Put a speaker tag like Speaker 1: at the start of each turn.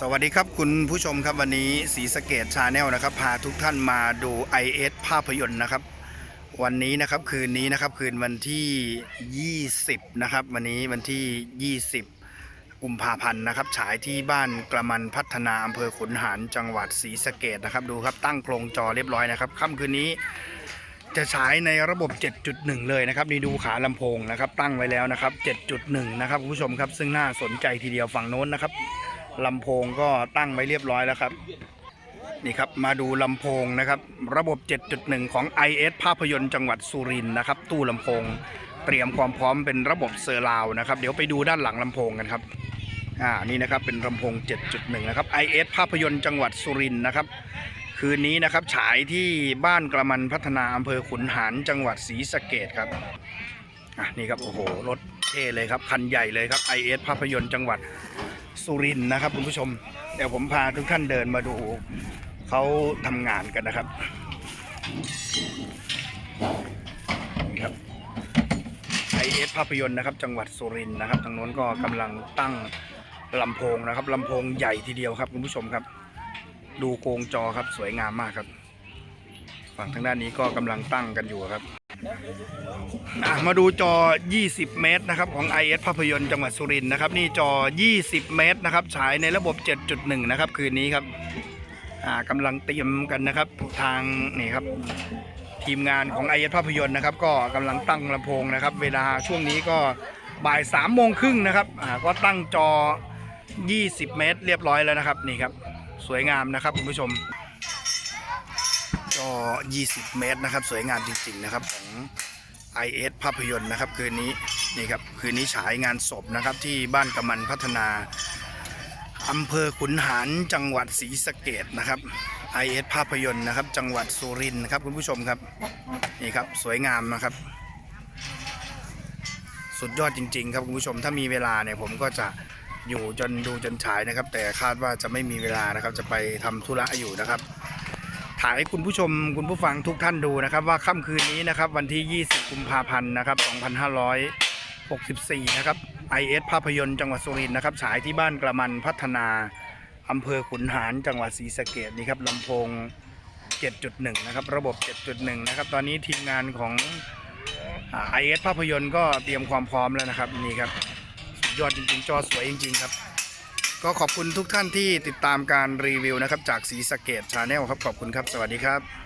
Speaker 1: สวัสดีครับคุณผู้ชมครับวันนี้สีสะเกตชาแนลนะครับ พาทุกท่านมาดู IS ภาพยนตร์นะครับ วันนี้นะครับคืนนี้นะครับคืนวันที่ 20 นะครับ วันนี้วันที่ 20 กุมภาพันธ์นะครับ ฉายที่บ้านกระมันพัฒนาอำเภอขุนหารจังหวัดศรีสะเกดนะครับดูครับตั้งโครงจอเรียบร้อยนะครับค่ำคืนนี้จะฉายในระบบ 7.1 เลยนะครับนี่ดูขาลำโพงนะครับ ตั้งไว้แล้วนะครับ 7.1 นะครับคุณผู้ชมครับ ซึ่งน่าสนใจทีเดียวฝั่งโน้นนะครับ ลำโพงก็ตั้งไว้เรียบร้อยแล้วครับ นี่ครับมาดูลำโพงนะครับ ระบบ 7.1 ของ IS ภาพยนตร์จังหวัดสุรินทร์นะครับ ตู้ลำโพง เตรียมความพร้อมเป็นระบบเซอร์ราวนะครับ เดี๋ยวไปดูด้านหลังลำโพงกันครับอ่านี่นะครับเป็นลำโพง 7.1 นะครับ IS ภาพยนตร์จังหวัดสุรินทร์นะครับ คืนนี้นะครับฉายที่บ้านกระมันพัฒนาอำเภอขุนหารจังหวัดศรีสะเกดครับอะนี่ครับโอ้โหรถเท่เลยครับคันใหญ่เลยครับ IS ภาพยนตร์จังหวัด สุรินนะครับคุณผู้ชม เดี๋ยวผมพาทุกท่านเดินมาดูเขาทำงานกันนะครับนี่ครับไอเอสภาพยนตร์นะครับ จังหวัดสุรินนะครับทางโน้นก็กำลังตั้งลำโพงนะครับลำโพงใหญ่ทีเดียวครับคุณผู้ชมครับ ดูโครงจอครับสวยงามมากครับ ฝั่งทางด้านนี้ก็กำลังตั้งกันอยู่ครับ มาดูจอ 20 เมตรนะครับของ IS ภาพยนตร์จังหวัดสุรินทร์นะครับ นี่จอ 20 เมตรนะครับฉายในระบบ 7.1 นะครับ คืนนี้ครับกำลังเตรียมกันนะครับทางนี่ครับทีมงานของ IS ภาพยนตร์นะครับ ก็กำลังตั้งลำโพงนะครับ เวลาช่วงนี้ก็บ่าย3โมงครึ่งนะครับก็ตั้งจอ 20 เมตร เรียบร้อยแล้วนะครับนี่ครับ สวยงามนะครับคุณผู้ชม จอ20 เมตรนะครับ สวยงามจริง ๆนะครับของ IS ภาพยนตร์นะครับ คืนนี้นี่ครับคืนนี้ฉายงานศพนะครับที่บ้านกำมันพัฒนาอำเภอขุนหารจังหวัดศรีสะเกดนะครับ IS ภาพยนตร์นะครับ จังหวัดสุรินทร์นะครับคุณผู้ชมครับนี่ครับสวยงามนะครับ สุดยอดจริง ๆ ครับคุณผู้ชมถ้ามีเวลาเนี่ยผมก็จะอยู่จนดูจนฉายนะครับ แต่คาดว่าจะไม่มีเวลานะครับ จะไปทำธุระอยู่นะครับ ถ่ายให้คุณผู้ชมคุณผู้ฟังทุกท่านดูนะครับ ว่าค่ำคืนนี้นะครับ วันที่ 20 กุมภาพันธ์นะครับ 2564 นะครับ IS ภาพยนตร์จังหวัดสุรินทร์นะครับฉายที่บ้านกระมันพัฒนาอำเภอขุนหารจังหวัดศรีสะเกดนี่ครับลำโพง 7.1 นะครับ ระบบ 7.1 นะครับ ตอนนี้ทีมงานของอ่า IS ภาพยนตร์ก็เตรียมความพร้อมแล้วนะครับ นี่ครับ สุดยอดจริงๆ จอสวยจริง ๆ ครับ ก็ขอบคุณทุกท่านที่ติดตามการรีวิวนะครับ จากสีสะเกตชาแนลครับขอบคุณครับ สวัสดีครับ